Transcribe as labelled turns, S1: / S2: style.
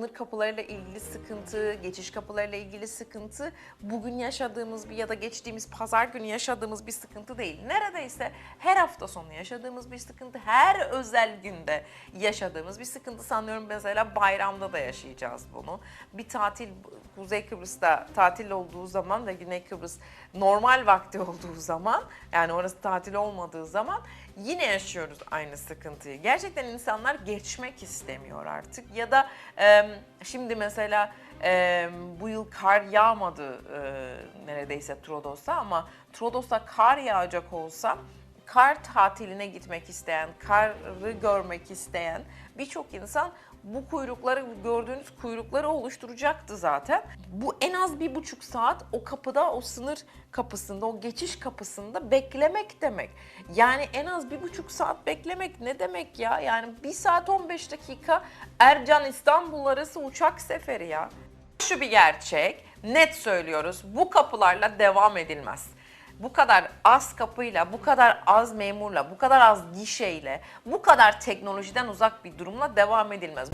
S1: sınır kapılarıyla ilgili sıkıntı, geçiş kapılarıyla ilgili sıkıntı bugün yaşadığımız bir ya da geçtiğimiz pazar günü yaşadığımız bir sıkıntı değil. Neredeyse her hafta sonu yaşadığımız bir sıkıntı, her özel günde yaşadığımız bir sıkıntı sanıyorum mesela bayramda da yaşayacağız bunu. Bir tatil Kuzey Kıbrıs'ta tatil olduğu zaman ve Güney Kıbrıs normal vakti olduğu zaman yani orası tatil olmadığı zaman yine yaşıyoruz aynı sıkıntıyı. Gerçekten insanlar geçmek istemiyor artık ya da e, şimdi mesela e, bu yıl kar yağmadı e, neredeyse Trodos'ta ama Trodos'ta kar yağacak olsa kar tatiline gitmek isteyen, karı görmek isteyen birçok insan bu kuyrukları, gördüğünüz kuyrukları oluşturacaktı zaten. Bu en az bir buçuk saat o kapıda, o sınır kapısında, o geçiş kapısında beklemek demek. Yani en az bir buçuk saat beklemek ne demek ya? Yani bir saat 15 dakika Ercan İstanbul arası uçak seferi ya. Şu bir gerçek, net söylüyoruz. Bu kapılarla devam edilmez. Bu kadar az kapıyla, bu kadar az memurla, bu kadar az gişeyle, bu kadar teknolojiden uzak bir durumla devam edilmez.